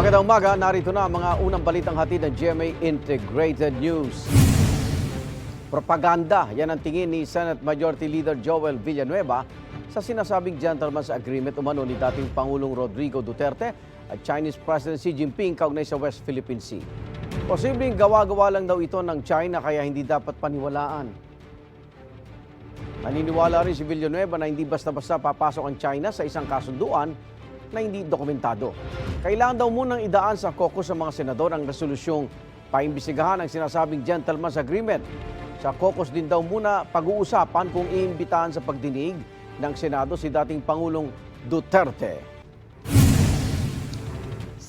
Magandang umaga, narito na ang mga unang balitang hatid ng GMA Integrated News. Propaganda, yan ang tingin ni Senate Majority Leader Joel Villanueva sa sinasabing gentleman's agreement umano ni dating Pangulong Rodrigo Duterte at Chinese President Xi Jinping kaugnay sa West Philippine Sea. Posibleng gawa-gawa lang daw ito ng China kaya hindi dapat paniwalaan. Naniniwala rin si Villanueva na hindi basta-basta papasok ang China sa isang kasunduan na hindi dokumentado. Kailangan daw munang idaan sa caucus sa mga senador ang resolusyong paimbisigahan ang sinasabing gentleman's agreement. Sa caucus din daw muna pag-uusapan kung iimbitahan sa pagdinig ng Senado si dating Pangulong Duterte.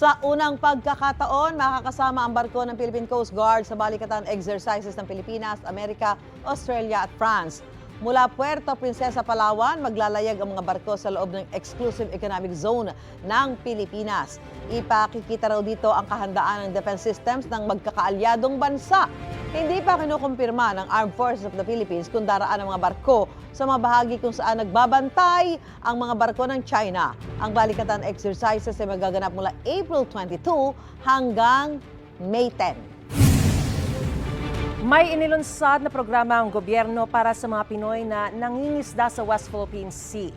Sa unang pagkakataon, makakasama ang barko ng Philippine Coast Guard sa balikatan exercises ng Pilipinas, Amerika, Australia at France. Mula Puerto Princesa, Palawan, maglalayag ang mga barko sa loob ng Exclusive Economic Zone ng Pilipinas. Ipakikita raw dito ang kahandaan ng defense systems ng magkakaalyadong bansa. Hindi pa kinukumpirma ng Armed Forces of the Philippines kung daraan ang mga barko sa mga bahagi kung saan nagbabantay ang mga barko ng China. Ang balikatan exercises ay magaganap mula April 22 hanggang May 10. May inilunsad na programa ang gobyerno para sa mga Pinoy na nangingisda sa West Philippine Sea.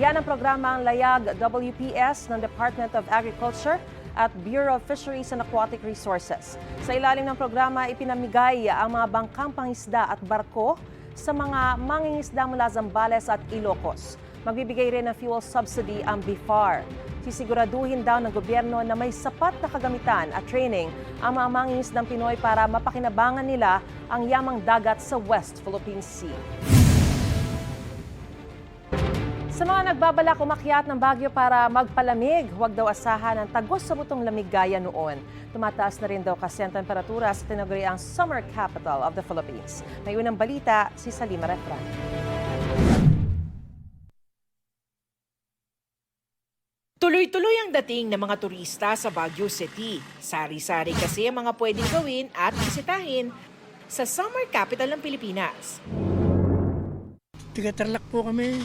Yan ang programa ang Layag WPS ng Department of Agriculture at Bureau of Fisheries and Aquatic Resources. Sa ilalim ng programa, ipinamigay ang mga bangkang pangisda at barko sa mga mangingisda mula Zambales at Ilocos. Magbibigay rin ng fuel subsidy ang BIFAR. Sisiguraduhin daw ng gobyerno na may sapat na kagamitan at training ang mga mangingisdang Pinoy para mapakinabangan nila ang yamang dagat sa West Philippine Sea. Sa mga nagbabalak umakyat ng Bagyo para magpalamig, huwag daw asahan ang tagos sa butong lamig gaya noon. Tumataas na rin daw kasi ang temperatura sa tinaguriang summer capital of the Philippines. May unang balita si Salima Refran. Ang dating ng mga turista sa Baguio City. Sari-sari kasi ang mga pwedeng gawin at bisitahin sa summer capital ng Pilipinas. Tiga-Tarlac po kami.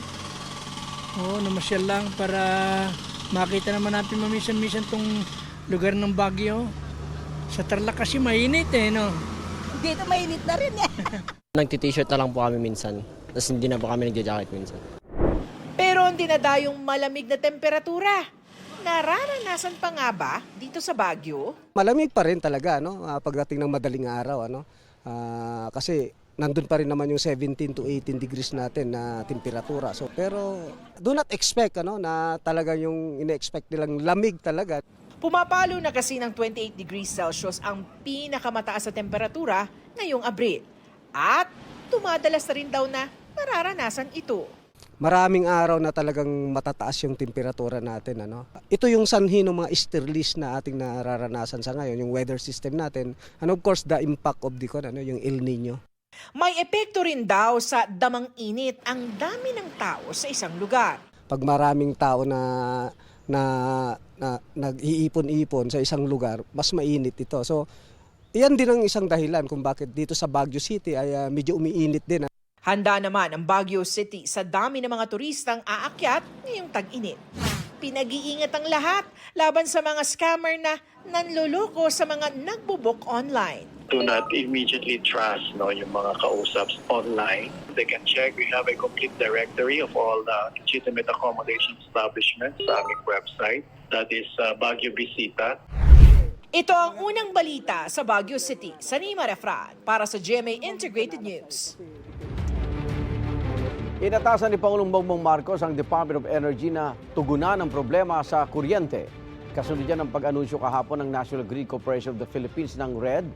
Oo, namasyal lang para makita naman natin mamisan-misan tong lugar ng Baguio. Sa Tarlac kasi mainit eh, no? Dito mainit na rin eh. Nagti-t-shirt na lang po kami minsan. Tapos hindi na po kami nagja-jacket minsan. Pero ang dinadayong malamig na temperatura. Nararanasan pa nga ba dito sa Baguio? Malamig pa rin talaga no ah, pagdating ng madaling araw ano. Ah, kasi nandun pa rin naman yung 17 to 18 degrees natin na temperatura. So pero do not expect ano na talaga yung ine-expect nilang lamig talaga. Pumapalo na kasi ng 28 degrees Celsius ang pinakamataas sa temperatura ngayong Abril. At tumadalas na rin daw na mararanasan ito. Maraming araw na talagang matataas yung temperatura natin ano. Ito yung sanhi ng mga easterlies na ating nararanasan sa ngayon, yung weather system natin. And of course the impact of the ano, yung El Nino. May epekto rin daw sa damang init ang dami ng tao sa isang lugar. pag maraming tao na na, na nag-iipon-ipon sa isang lugar, mas mainit ito. So, iyan din ang isang dahilan kung bakit dito sa Baguio City ay ah, medyo umiinit din. Handa naman ang Baguio City sa dami ng mga turistang aakyat ngayong tag-init. Pinag-iingat ang lahat laban sa mga scammer na nanloloko sa mga nagbo-book online. do not immediately trust no, yung mga kausaps online. They can check. We have a complete directory of all the legitimate accommodation establishments sa aming website. That is uh, Baguio Bisita. Ito ang unang balita sa Baguio City. Sanima Refran para sa GMA Integrated News. Inatasan ni Pangulong Bongbong Marcos ang Department of Energy na tugunan ang problema sa kuryente. Kasunod yan ang pag-anunsyo kahapon ng National Grid Corporation of the Philippines ng red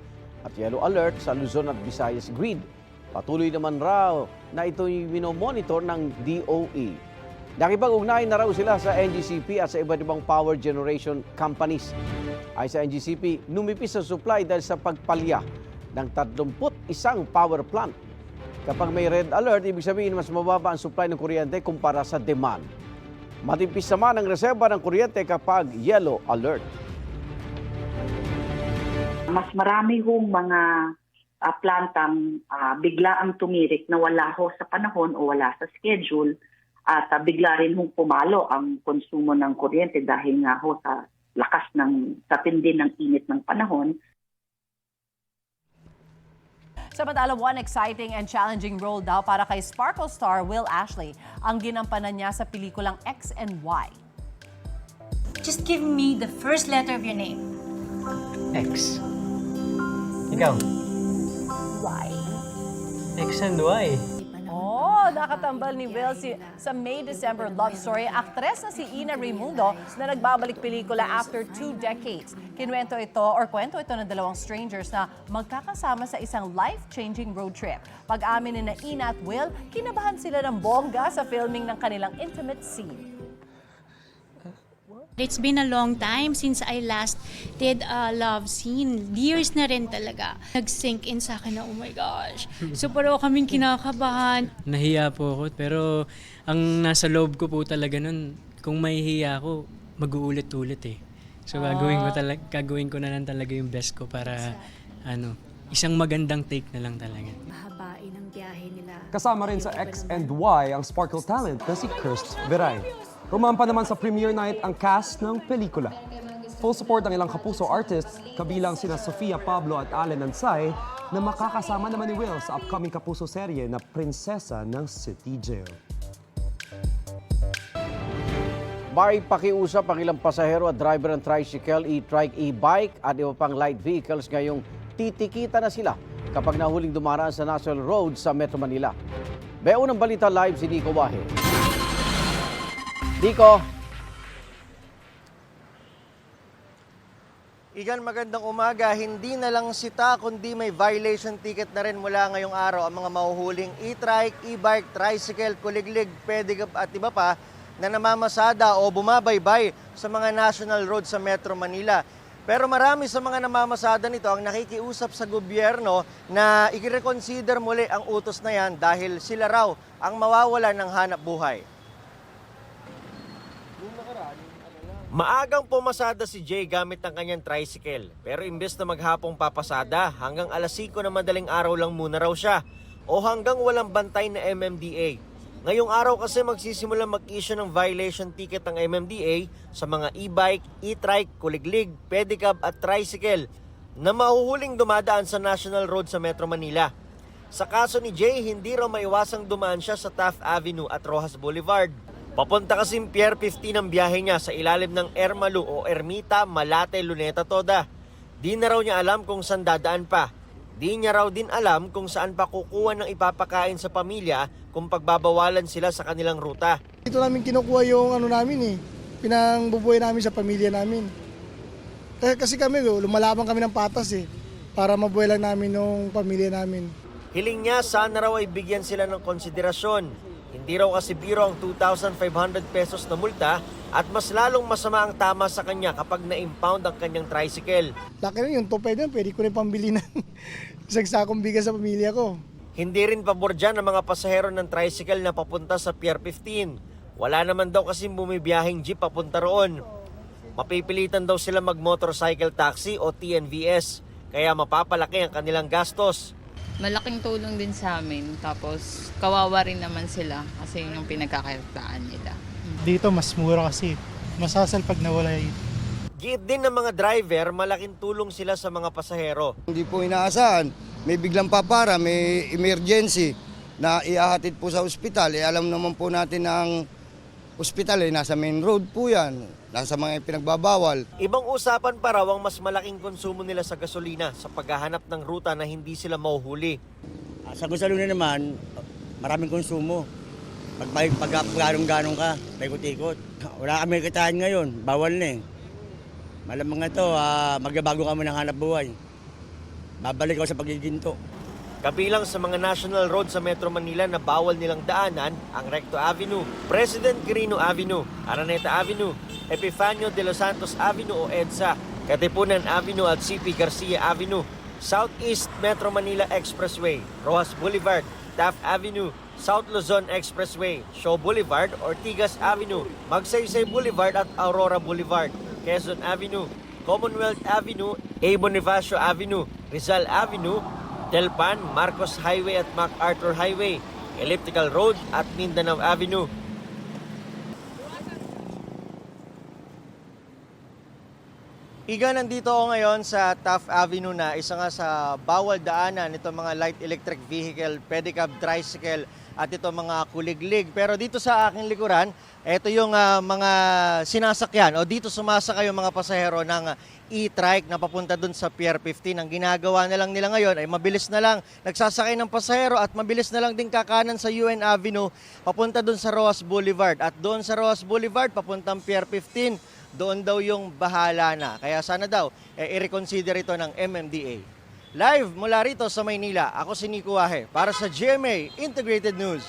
at yellow alert sa Luzon at Visayas Grid. Patuloy naman raw na ito'y minomonitor ng DOE. Nakipag-ugnayan na raw sila sa NGCP at sa iba't ibang power generation companies. Ay sa NGCP, numipis ang supply dahil sa pagpalya ng 31 power plant. Kapag may red alert, ibig sabihin mas mababa ang supply ng kuryente kumpara sa demand. Matipis naman ang reserba ng kuryente kapag yellow alert. mas marami hong mga ah, plantang ah, bigla ang tumirik na wala ho sa panahon o wala sa schedule at ah, bigla rin hong pumalo ang konsumo ng kuryente dahil nga ho sa lakas ng sa tindi ng init ng panahon, Samantala, one exciting and challenging role daw para kay Sparkle star Will Ashley ang ginampanan niya sa pelikulang X and Y. Just give me the first letter of your name. X. Ikaw? Y. X and Y. Nakatambal ni Will si, sa May-December love story, aktres na si Ina Raimundo na nagbabalik pelikula after two decades. Kinuwento ito or kwento ito ng dalawang strangers na magkakasama sa isang life-changing road trip. Pag-amin ni na Ina at Will, kinabahan sila ng bongga sa filming ng kanilang intimate scene. It's been a long time since I last did a love scene. Years na rin talaga. Nag-sink in sa akin na, oh my gosh. So parang kaming kinakabahan. Nahiya po ako, pero ang nasa loob ko po talaga nun, kung may hiya ako, mag-uulit-ulit eh. So gagawin ko talaga, gagawin ko na lang talaga yung best ko para ano, isang magandang take na lang talaga. Mahabain ang biyahe nila. Kasama rin sa X and Y ang Sparkle talent na si Kirst Veray. Rumampa naman sa premiere night ang cast ng pelikula. Full support ang ilang kapuso artists, kabilang sina Sofia Pablo at Allen Ansay, na makakasama naman ni Will sa upcoming kapuso serye na Prinsesa ng City Jail. May pakiusap ang ilang pasahero at driver ng tricycle, e-trike, e-bike at iba pang light vehicles ngayong titikita na sila kapag nahuling dumaraan sa National Road sa Metro Manila. Beon ng balita live si Nico Wahe. Nico, Igan, magandang umaga. Hindi na lang sita kundi may violation ticket na rin mula ngayong araw ang mga mahuhuling e-trike, e-bike, tricycle, kuliglig, pedigap at iba pa na namamasada o bumabaybay sa mga national road sa Metro Manila. Pero marami sa mga namamasada nito ang nakikiusap sa gobyerno na i-reconsider muli ang utos na yan dahil sila raw ang mawawala ng hanap buhay. Maagang pumasada si Jay gamit ang kanyang tricycle. Pero imbes na maghapong papasada, hanggang alas 5 na madaling araw lang muna raw siya. O hanggang walang bantay na MMDA. Ngayong araw kasi magsisimula mag-issue ng violation ticket ang MMDA sa mga e-bike, e-trike, kuliglig, pedicab at tricycle na mahuhuling dumadaan sa National Road sa Metro Manila. Sa kaso ni Jay, hindi raw maiwasang dumaan siya sa Taft Avenue at Rojas Boulevard. Papunta kasing Pier 15 ang biyahe niya sa ilalim ng Ermalu o Ermita, Malate, Luneta, Toda. Di na raw niya alam kung saan dadaan pa. Di niya raw din alam kung saan pa kukuha ng ipapakain sa pamilya kung pagbabawalan sila sa kanilang ruta. Ito namin kinukuha yung ano namin eh, pinangbubuhay namin sa pamilya namin. Eh, kasi kami, lumalaban kami ng patas eh, para mabuhay lang namin yung pamilya namin. Hiling niya sana raw ay bigyan sila ng konsiderasyon. Hindi raw kasi biro ang 2,500 pesos na multa at mas lalong masama ang tama sa kanya kapag na-impound ang kanyang tricycle. Laki na yung topay na, pwede ko rin pambili ng isang sakong bigas sa pamilya ko. Hindi rin pabor dyan ang mga pasahero ng tricycle na papunta sa Pier 15. Wala naman daw kasi bumibiyahing jeep papunta roon. Mapipilitan daw sila mag-motorcycle taxi o TNVS, kaya mapapalaki ang kanilang gastos. Malaking tulong din sa amin. Tapos, kawawa rin naman sila kasi yun yung pinagkakakitaan nila. Dito mas mura kasi, masasal pag nawala yun. Giit din ng mga driver, malaking tulong sila sa mga pasahero. Hindi po inaasahan. May biglang papara, may emergency na iahatid po sa ospital. Eh, alam naman po natin na ang ospital eh, nasa main road po yan. Nasa mga pinagbabawal. Ibang usapan pa raw ang mas malaking konsumo nila sa gasolina sa paghahanap ng ruta na hindi sila mahuhuli. Sa Gusaluna naman, maraming konsumo. Pag, pag, pag ganong-ganong ka, paikot-ikot. Wala kami kitaan ngayon, bawal na eh. Malamang nga ito, ah, magbabago kami ng hanap buhay. Babalik ako sa pagiginto. Kabilang sa mga national road sa Metro Manila na bawal nilang daanan ang Recto Avenue, President Quirino Avenue, Araneta Avenue, Epifanio de los Santos Avenue o EDSA, Katipunan Avenue at CP Garcia Avenue, Southeast Metro Manila Expressway, Rojas Boulevard, Taft Avenue, South Luzon Expressway, Shaw Boulevard, Ortigas Avenue, Magsaysay Boulevard at Aurora Boulevard, Quezon Avenue, Commonwealth Avenue, A. Bonifacio Avenue, Rizal Avenue, Delpan, Marcos Highway at MacArthur Highway, Elliptical Road at Mindanao Avenue. Iga, nandito ako ngayon sa Taft Avenue na isa nga sa bawal daanan nito mga light electric vehicle, pedicab, tricycle at ito mga kuliglig. Pero dito sa aking likuran, ito yung ah, mga sinasakyan o dito sumasakay yung mga pasahero ng ah, e-trike na papunta dun sa Pier 15. Ang ginagawa na lang nila ngayon ay mabilis na lang nagsasakay ng pasahero at mabilis na lang din kakanan sa UN Avenue papunta dun sa Roas Boulevard. At doon sa Roas Boulevard papuntang Pier 15, doon daw yung bahala na. Kaya sana daw, eh, i-reconsider ito ng MMDA. Live mula rito sa Maynila, ako si Nico Wahe para sa GMA Integrated News.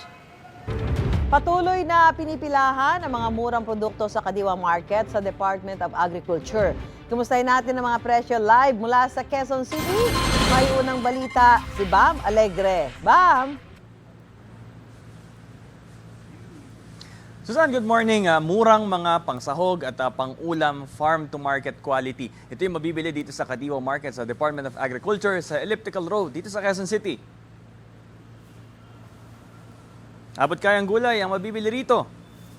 Patuloy na pinipilahan ang mga murang produkto sa Kadiwa Market sa Department of Agriculture. Kumustahin natin ang mga presyo live mula sa Quezon City. May unang balita si Bam Alegre. Bam! Susan, good morning. Ah, murang mga pangsahog at ah, pang-ulam farm-to-market quality. Ito yung mabibili dito sa Kadiwa Market sa Department of Agriculture sa Elliptical Road dito sa Quezon City. Abot kayang gulay ang mabibili rito.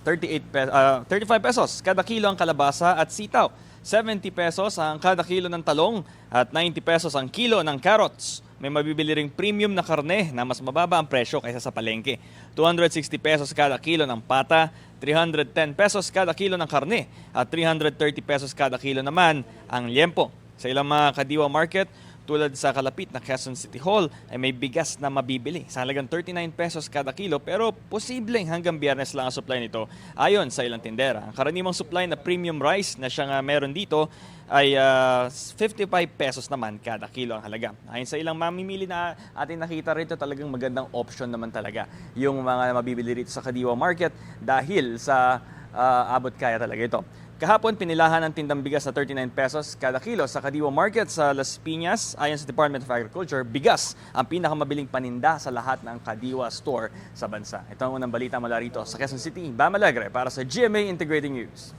38 pe- ah, 35 pesos kada kilo ang kalabasa at sitaw. 70 pesos ang kada kilo ng talong at 90 pesos ang kilo ng carrots. May mabibili ring premium na karne na mas mababa ang presyo kaysa sa palengke. 260 pesos kada kilo ng pata, 310 pesos kada kilo ng karne at 330 pesos kada kilo naman ang liempo. Sa ilang mga kadiwa market, tulad sa kalapit na Quezon City Hall ay may bigas na mabibili sa halagang 39 pesos kada kilo pero posibleng hanggang biyernes lang ang supply nito ayon sa ilang tindera. Ang karaniwang supply na premium rice na siyang meron dito ay ah, 55 pesos naman kada kilo ang halaga. Ayon sa ilang mamimili na ating nakita rito talagang magandang option naman talaga yung mga mabibili rito sa Kadiwa Market dahil sa ah, abot kaya talaga ito. Kahapon, pinilahan ng tindang bigas na 39 pesos kada kilo sa Kadiwa Market sa Las Piñas. Ayon sa Department of Agriculture, bigas ang pinakamabiling paninda sa lahat ng Kadiwa store sa bansa. Ito ang unang balita mula rito sa Quezon City. Bam Alegre para sa GMA Integrating News.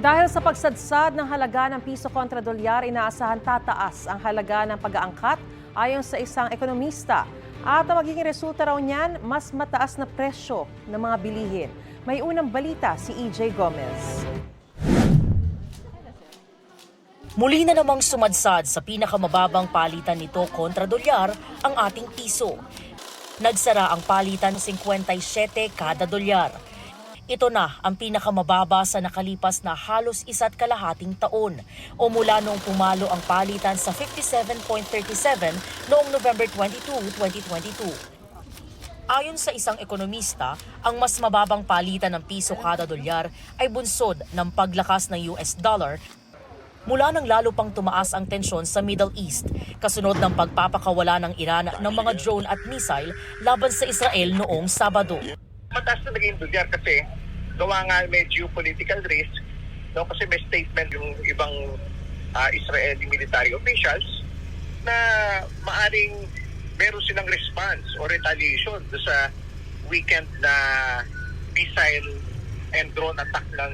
Dahil sa pagsadsad ng halaga ng piso kontra dolyar, inaasahan tataas ang halaga ng pag-aangkat ayon sa isang ekonomista. At ang magiging resulta raw niyan, mas mataas na presyo ng mga bilihin. May unang balita si EJ Gomez. Muli na namang sumadsad sa pinakamababang palitan nito kontra dolyar ang ating piso. Nagsara ang palitan 57 kada dolyar. Ito na ang pinakamababa sa nakalipas na halos isa't kalahating taon o mula noong pumalo ang palitan sa 57.37 noong November 22, 2022. Ayon sa isang ekonomista, ang mas mababang palitan ng piso kada dolyar ay bunsod ng paglakas ng US dollar mula nang lalo pang tumaas ang tensyon sa Middle East kasunod ng pagpapakawala ng Iran ng mga drone at missile laban sa Israel noong Sabado. mataas na naging dolyar kasi gawa nga may geopolitical risk no kasi may statement yung ibang ah, Israeli military officials na maaring meron silang response or retaliation sa weekend na missile and drone attack ng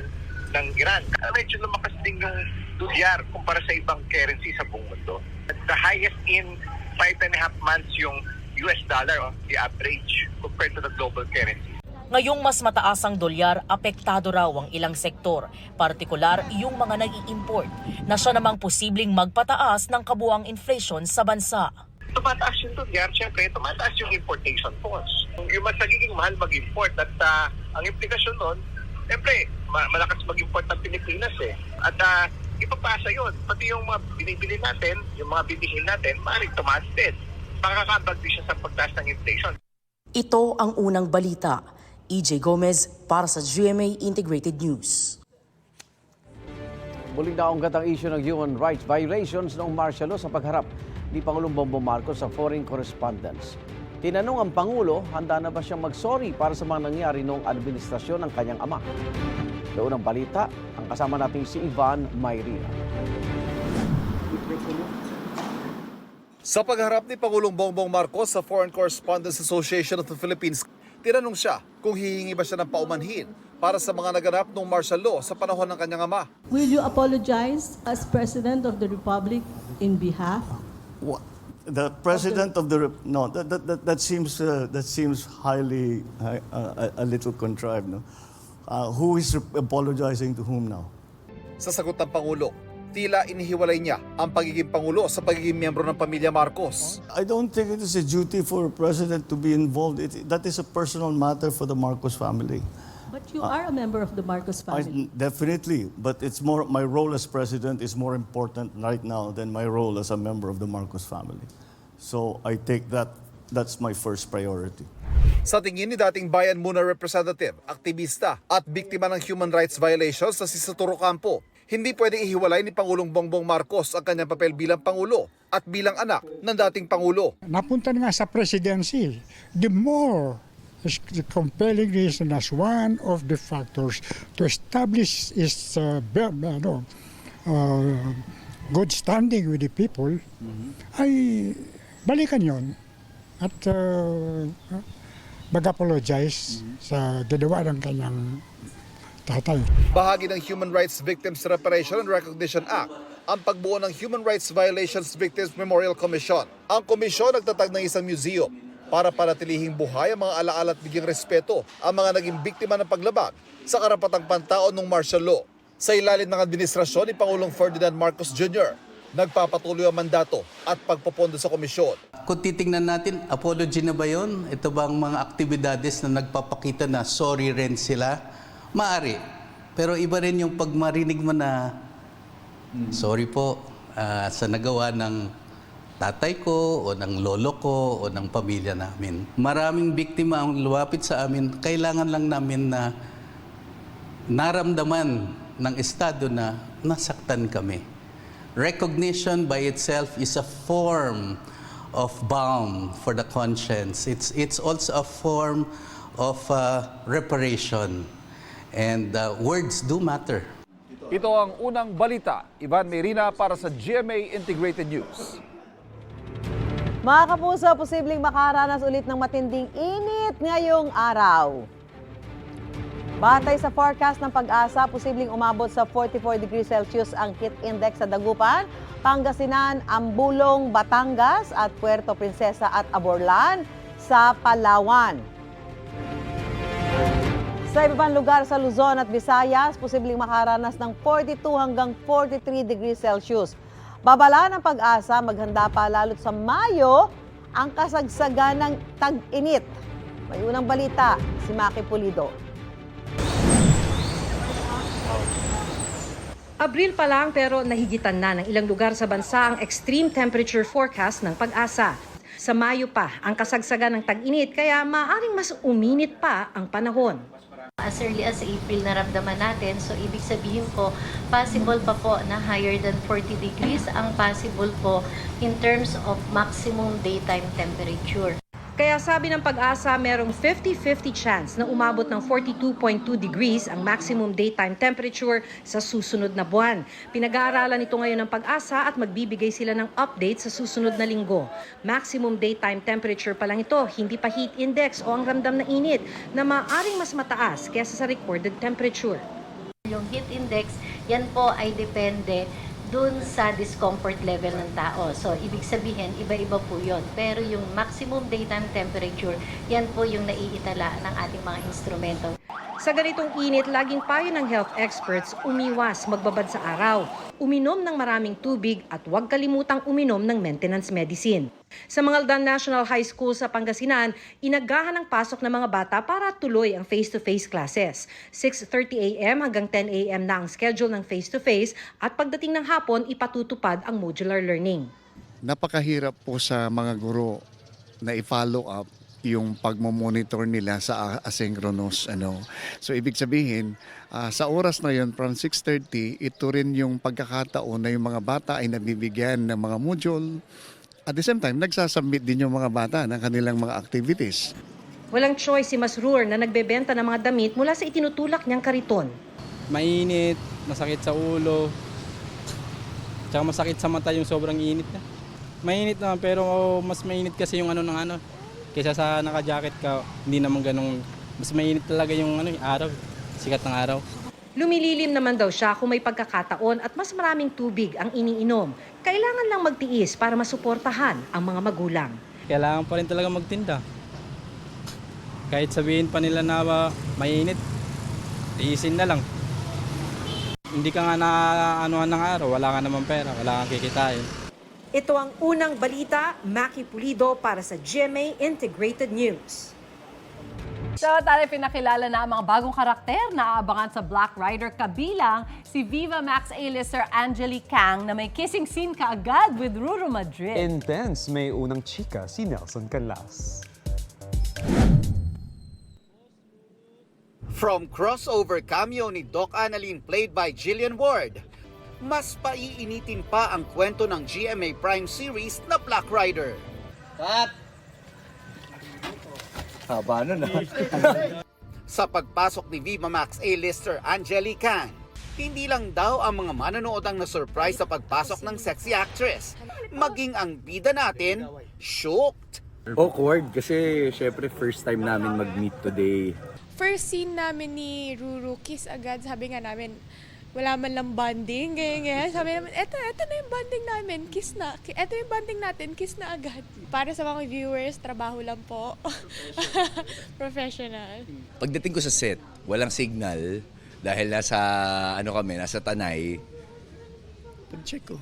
ng Iran. Ah, Medyo lumakas din yung dolyar kumpara sa ibang currency sa buong mundo. At the highest in five and a half months yung US dollar on the average compared to the global currency. Ngayong mas mataas ang dolyar, apektado raw ang ilang sektor, partikular yung mga nag-i-import, na siya namang posibleng magpataas ng kabuang inflation sa bansa. Tumataas yung dolyar, syempre tumataas yung importation costs. Yung mas nagiging mahal mag-import at ah, ang implikasyon nun, syempre ma- malakas mag-import ng Pilipinas eh. At uh, ipapasa yun. Pati yung mga binibili natin, yung mga bibihin natin, maaaring tumaas din. Makakabag din siya sa pagtaas ng inflation. Ito ang unang balita. EJ Gomez para sa GMA Integrated News. Muling naunggat ang issue ng human rights violations noong martial law sa pagharap ni Pangulong Bongbong Marcos sa foreign correspondence. Tinanong ang Pangulo, handa na ba siyang mag-sorry para sa mga nangyari noong administrasyon ng kanyang ama? Sa unang balita, ang kasama natin si Ivan Mayrina. Sa pagharap ni Pangulong Bongbong Marcos sa Foreign Correspondents Association of the Philippines, tinanong siya kung hihingi ba siya ng paumanhin para sa mga naganap ng martial law sa panahon ng kanyang ama. Will you apologize as President of the Republic in behalf? What? The president of the no that that, that, that seems uh, that seems highly uh, a, a little contrived. No, uh, who is apologizing to whom now? Sa sagot ng Pangulo, tila inihiwalay niya ang pagiging Pangulo sa pagiging miyembro ng pamilya Marcos. I don't think it is a duty for a president to be involved. It, that is a personal matter for the Marcos family. But you are a member of the Marcos I, family. definitely, but it's more my role as president is more important right now than my role as a member of the Marcos family. So I take that that's my first priority. Sa tingin ni dating Bayan Muna Representative, aktivista at biktima ng human rights violations na si Saturo Campo, hindi pwedeng ihiwalay ni Pangulong Bongbong Marcos ang kanyang papel bilang Pangulo at bilang anak ng dating Pangulo. napunta na nga sa presidency. The more is the compelling reason as one of the factors to establish its uh, be- ano, uh, good standing with the people ay balikan yon at uh, mag-apologize sa ginawa ng kanyang tatay. Bahagi ng Human Rights Victims Reparation and Recognition Act ang pagbuo ng Human Rights Violations Victims Memorial Commission. Ang komisyon nagtatag ng isang museum para panatilihing buhay ang mga alaala at bigyang respeto ang mga naging biktima ng paglabag sa karapatang pantao ng martial law. Sa ilalim ng administrasyon ni Pangulong Ferdinand Marcos Jr., nagpapatuloy ang mandato at pagpopondo sa komisyon. Kung titingnan natin, apology na ba yun? Ito bang mga aktibidades na nagpapakita na sorry rin sila? Maari. Pero iba rin yung pag marinig mo na sorry po ah, sa nagawa ng tatay ko o ng lolo ko o ng pamilya namin. Maraming biktima ang luwapit sa amin. Kailangan lang namin na naramdaman ng Estado na nasaktan kami. Recognition by itself is a form of balm for the conscience. It's, it's also a form of uh, reparation. And uh, words do matter. Ito ang unang balita. Ivan Merina para sa GMA Integrated News. Mga kapuso, posibleng makaranas ulit ng matinding init ngayong araw. Batay sa forecast ng pag-asa, posibleng umabot sa 44 degrees Celsius ang heat index sa Dagupan, Pangasinan, Ambulong, Batangas at Puerto Princesa at Aborlan sa Palawan. Sa iba pang lugar sa Luzon at Visayas, posibleng makaranas ng 42 hanggang 43 degrees Celsius. Babala ng pag-asa, maghanda pa lalo't sa Mayo ang kasagsagan ng tag-init. May unang balita, si Maki Pulido. Abril pa lang pero nahigitan na ng ilang lugar sa bansa ang extreme temperature forecast ng pag-asa. Sa Mayo pa ang kasagsagan ng tag-init kaya maaring mas uminit pa ang panahon. As early as April naramdaman natin, so ibig sabihin po, possible pa po na higher than 40 degrees ang possible po in terms of maximum daytime temperature. Kaya sabi ng pag-asa, merong 50-50 chance na umabot ng 42.2 degrees ang maximum daytime temperature sa susunod na buwan. Pinag-aaralan ito ngayon ng pag-asa at magbibigay sila ng update sa susunod na linggo. Maximum daytime temperature pa lang ito, hindi pa heat index o ang ramdam na init na maaring mas mataas kaysa sa recorded temperature. Yung heat index, yan po ay depende dun sa discomfort level ng tao. So, ibig sabihin, iba-iba po yon. Pero yung maximum daytime temperature, yan po yung naiitala ng ating mga instrumento. Sa ganitong init, laging payo ng health experts umiwas magbabad sa araw, uminom ng maraming tubig at huwag kalimutang uminom ng maintenance medicine. Sa mga Aldan National High School sa Pangasinan, inagahan ang pasok ng mga bata para tuloy ang face-to-face classes. 6.30 a.m. hanggang 10 a.m. na ang schedule ng face-to-face at pagdating ng hapon, ipatutupad ang modular learning. napakahirap po sa mga guro na i-follow up yung pagmo-monitor nila sa asynchronous ano. So ibig sabihin, ah, sa oras na yon from 6:30, ito rin yung pagkakataon na yung mga bata ay nabibigyan ng mga module. At the same time, nagsasubmit din yung mga bata ng kanilang mga activities. Walang choice si Masrur na nagbebenta ng mga damit mula sa itinutulak niyang kariton. mainit, masakit sa ulo, tsaka masakit sa mata yung sobrang init na. Mainit naman pero mas mainit kasi yung ano ng ano, kaysa sa naka-jacket ka, hindi naman ganun, mas mainit talaga yung ano, yung araw, sikat ng araw. Lumililim naman daw siya kung may pagkakataon at mas maraming tubig ang iniinom. Kailangan lang magtiis para masuportahan ang mga magulang. Kailangan pa rin talaga magtinda. Kahit sabihin pa nila na uh, mainit, tiisin na lang. Hindi ka nga na anuhan ng araw, wala ka naman pera, wala kang kikitain. Ito ang unang balita, Maki Pulido para sa GMA Integrated News. So, tayo pinakilala na ang mga bagong karakter na aabangan sa Black Rider kabilang si Viva Max A-lister Angelique Kang na may kissing scene kaagad with Ruru Madrid. Intense, may unang chika si Nelson Canlas. From crossover cameo ni Doc Annalyn played by Gillian Ward, mas paiinitin pa ang kwento ng GMA Prime series na Black Rider. Cut! Haba nun ah. Sa pagpasok ni Viva Max A-lister Angelique Kang, hindi lang daw ang mga manonood ang na-surprise sa pagpasok ng sexy actress. Maging ang bida natin, shocked. Awkward kasi syempre first time namin mag-meet today. First scene namin ni Ruru, kiss agad. Sabi nga namin, wala man lang bonding, ganyan, ganyan. Sabi namin, eto, eto na yung bonding namin, kiss na. Eto yung bonding natin, kiss na agad. Para sa mga viewers, trabaho lang po. Professional. Pagdating ko sa set, walang signal dahil nasa ano kami, nasa Tanay. Pag-check ko.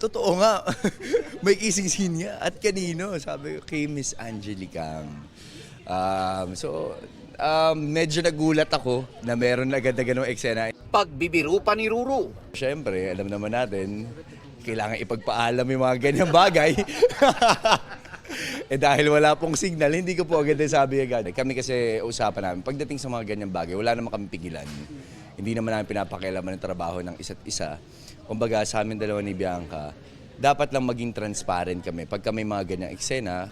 Totoo nga. May kissing scene niya. At kanino? Sabi ko, kay Miss Angelica. Um, so, um, medyo nagulat ako na meron agad-agad ng eksena. Pagbibiro pa ni Ruru. Siyempre, alam naman natin, kailangan ipagpaalam yung mga ganyang bagay. eh dahil wala pong signal, hindi ko po agad sabi agad. Kami kasi usapan namin, pagdating sa mga ganyang bagay, wala naman kami pigilan. Hindi naman namin pinapakialaman ng trabaho ng isa't isa. Kumbaga sa amin dalawa ni Bianca, dapat lang maging transparent kami. Pag kami mga ganyang eksena,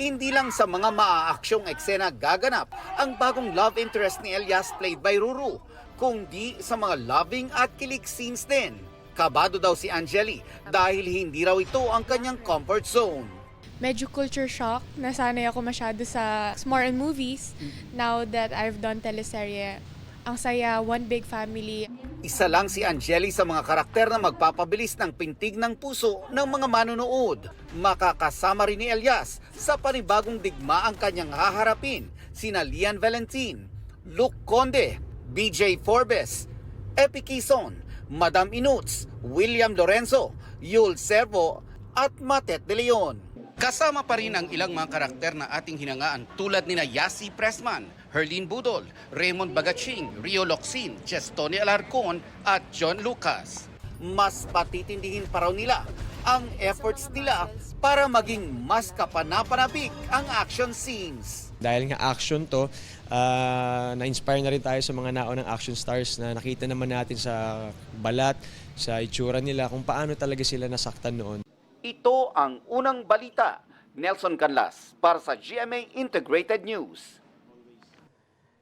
Hindi lang sa mga maaaksyong eksena gaganap ang bagong love interest ni Elias played by Ruru, kundi sa mga loving at kilig scenes din. Kabado daw si Angeli dahil hindi raw ito ang kanyang comfort zone. Medyo culture shock. Nasanay ako masyado sa in movies. Now that I've done teleserye, ang saya, one big family. Isa lang si Angeli sa mga karakter na magpapabilis ng pintig ng puso ng mga manonood. Makakasama rin ni Elias sa panibagong digma ang kanyang haharapin, sina Lian Valentin, Luke Conde, BJ Forbes, Epi Quezon, Madam Inuts, William Lorenzo, Yul Servo at Matet de Leon. Kasama pa rin ang ilang mga karakter na ating hinangaan tulad nina Yasi Pressman, Herlene Budol, Raymond Bagaching, Rio Locsin, Chestoni Alarcon at John Lucas. Mas patitindihin pa raw nila ang efforts nila para maging mas kapanapanabik ang action scenes. Dahil nga action to, ah, na-inspire na rin tayo sa mga naunang action stars na nakita naman natin sa balat, sa itsura nila, kung paano talaga sila nasaktan noon. Ito ang unang balita. Nelson Canlas para sa GMA Integrated News.